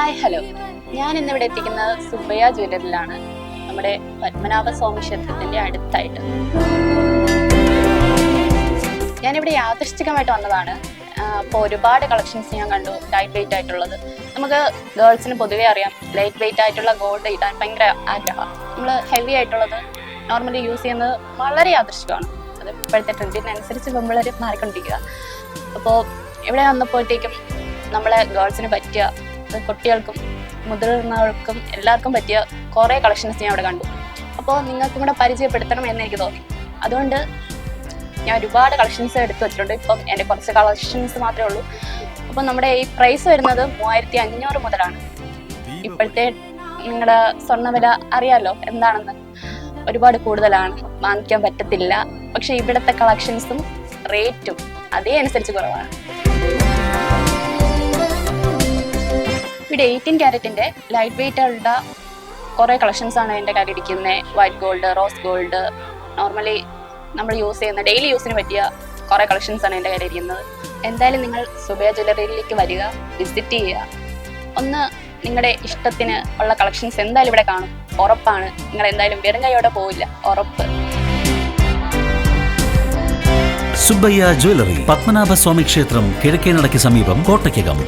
Hi hello ഞാൻ ഇന്നിവിടെ എത്തിക്കുന്നത് സുബയ ജ്വല്ലറിലാണ് നമ്മുടെ പത്മനാഭ സ്വാമി ക്ഷേത്രത്തിന്റെ അടുത്തായിട്ട്. ഞാനിവിടെ യാദൃശ്ചികമായിട്ട് വന്നതാണ്. അപ്പോൾ ഒരുപാട് കളക്ഷൻസ് ഞാൻ കണ്ടു. ലൈറ്റ് വെയിറ്റ് ആയിട്ടുള്ളത്. നമുക്ക് ഗേൾസിന് പൊതുവേ അറിയാം ലൈറ്റ് വെയിറ്റ് ആയിട്ടുള്ള ഗോൾഡ് ഇടാൻ ഭയങ്കര ആഗ്രഹമാണ് നമ്മൾ ഹെവി ആയിട്ടുള്ളത് നോർമലി യൂസ് ചെയ്യുന്നത് വളരെ യാദൃശ്ചികമാണ്. അത് ഇപ്പോഴത്തെ ട്രെൻഡിനനുസരിച്ച് നമ്മൾ മാറിക്കൊണ്ടിരിക്കുക. അപ്പോൾ ഇവിടെ വന്നപ്പോഴത്തേക്കും നമ്മളെ ഗേൾസിന് പറ്റിയ കുട്ടികൾക്കും മുതിർന്നവർക്കും എല്ലാവർക്കും പറ്റിയ കുറേ കളക്ഷൻസ് ഞാൻ അവിടെ കണ്ടു. അപ്പോൾ നിങ്ങൾക്കും കൂടെ പരിചയപ്പെടുത്തണം എന്ന് എനിക്ക് തോന്നി. അതുകൊണ്ട് ഞാൻ ഒരുപാട് കളക്ഷൻസ് എടുത്തു വെച്ചിട്ടുണ്ട്. ഇപ്പം എന്റെ കുറച്ച് കളക്ഷൻസ് മാത്രമേ ഉള്ളൂ. അപ്പം നമ്മുടെ ഈ പ്രൈസ് വരുന്നത് മൂവായിരത്തി അഞ്ഞൂറ് മുതലാണ്. ഇപ്പോഴത്തെ നിങ്ങളുടെ സ്വർണവില അറിയാലോ എന്താണെന്ന്. ഒരുപാട് കൂടുതലാണ്. വാങ്ങിക്കാൻ പറ്റത്തില്ല. പക്ഷെ ഇവിടുത്തെ കളക്ഷൻസും റേറ്റും അതേ അനുസരിച്ച് കുറവാണ്. ഇവിടെ എയ്റ്റീൻ ക്യാരറ്റിന്റെ ലൈറ്റ് വെയിറ്റ് ഉള്ള കുറേ ആണ് എന്റെ കയ്യിൽ ഇരിക്കുന്നത്. White gold rose gold normally നമ്മൾ യൂസ് ചെയ്യുന്ന ഡെയിലി യൂസിന് പറ്റിയ കുറേ ആണ് എന്റെ കയ്യിൽ ഇരിക്കുന്നത്. എന്തായാലും നിങ്ങൾ സുബയ ജ്വല്ലറിയിലേക്ക് വരിക വിസിറ്റ് ചെയ്യുക. ഒന്ന് നിങ്ങളുടെ ഇഷ്ടത്തിന് ഉള്ള കളക്ഷൻസ് എന്തായാലും ഇവിടെ കാണും. ഉറപ്പാണ്. നിങ്ങൾ എന്തായാലും വെറും കൈയോടെ പോവില്ല. ഉറപ്പ്. സുബ്ബയ്യ ജ്വല്ലറി പത്മനാഭസ്വാമി ക്ഷേത്രം കിഴക്കേനടയ്ക്ക് സമീപം കോട്ടയ്ക്കകം.